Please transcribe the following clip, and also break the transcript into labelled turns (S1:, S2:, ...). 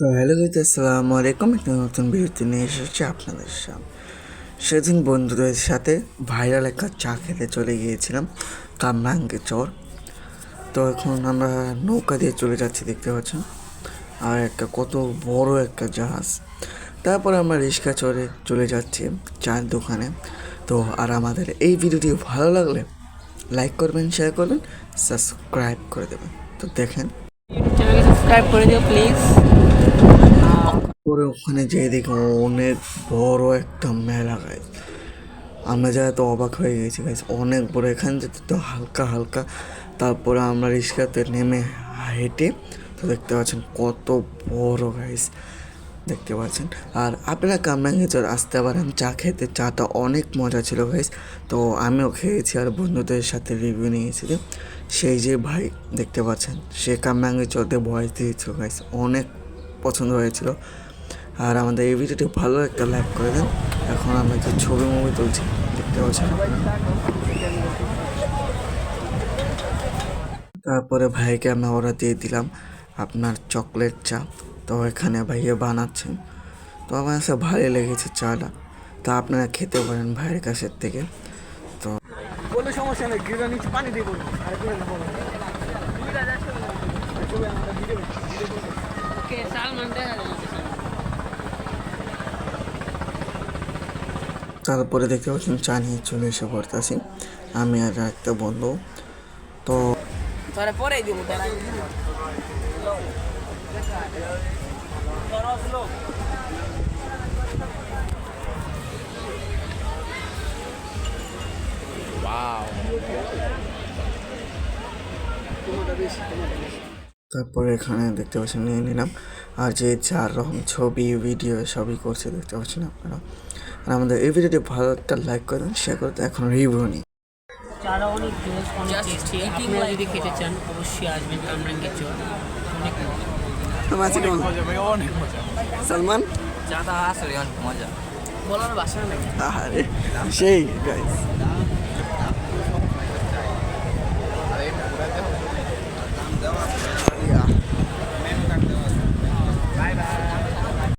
S1: Hello guys আসসালামু আলাইকুম। একটা নতুন ভিডিওতে নিয়ে এসেছি আপনাদের সামনে। সেদিন বন্ধুদের সাথে ভাইরাল একটা চা খেতে চলে গিয়েছিলাম, কামরাঙ্গে চর। তো এখন আমরা নৌকা দিয়ে চলে যাচ্ছি, দেখতে পাচ্ছেন? আর একটা কত বড় একটা জাহাজ। তারপর আমরা রিক্সা চড়ে চলে যাচ্ছি চায়ের দোকানে। তো আর আমাদের এই ভিডিওটি ভালো লাগলে লাইক করবেন শেয়ার করবেন সাবস্ক্রাইব করে দেবেন। তো দেখেন।
S2: সাবস্ক্রাইব করে দিও প্লিজ
S1: পরে ওখানে যেয়ে দেখি অনেক বড় একটা মেলা গাছ আমরা যারা তো অবাক হয়ে গেছি গাছ অনেক বড়। এখান থেকে তো হালকা হালকা। তারপরে আমরা রিক্সাতে নেমে হেঁটে তো দেখতে পাচ্ছেন কত বড় গাইস দেখতে পাচ্ছেন। আর আপনারা কামরাঙ্গে চর আসতে পারেন, চা খেতে, চাটা অনেক মজা ছিল গাইস তো আমিও খেয়েছি আর বন্ধুদের সাথে রিভিউ নিয়েছিলাম সেই যে ভাই, দেখতে পাচ্ছেন, সে কামরাঙ্গে চরতে ভয়েস দিয়েছিল গাইস অনেক পছন্দ হয়েছিল। আর আমাদের এই ভিডিওটি ভালো একটা লাইক করে দেন। এখন আমরা যে ছবি মুভি তুলছি। দেখতে পাচ্ছেন তারপরে ভাইকে আমরা অর্ডার দিয়ে দিলাম আপনার চকলেট চা। তো এখানে ভাইয়া বানাচ্ছেন। তো আমার কাছে ভালোই লেগেছে চাটা। তা আপনারা খেতে পারেন ভাইয়ের কাছের থেকে। তো
S3: বলে সমস্যা নেই গিরা নিচে পানি দিয়ে বলব। আর করে দেবো
S2: ওকে সালমান দেখা
S1: তারপরে দেখতে পাচ্ছেন চা নিয়ে চলে এসে পড়তেছি। আমি আর একটা বন্ধু। তো
S2: তোরা
S1: তারপরে এখানে দেখতে পাচ্ছেন নিয়ে নিলাম। আর যে চার রকম ছবি ভিডিও সবই করছে দেখতে পাচ্ছেন আপনারা। আর আমাদের এই ভিডিওটি ভালো একটা লাইক করবেন শেয়ার করতে এখন রিভিউ নিই।
S2: চারা অনেক জোস অনেক টেস্টি আপনারা যদি খেতে চান অবশ্যই আসবেন কামরাঙ্গের চর। অনেক মজা।
S3: মজা অনেক মজা।
S1: সালমান?
S4: চাটা আসলে অনেক মজা।
S2: বলার ভাষা নেই।
S1: আরে সেই গাইস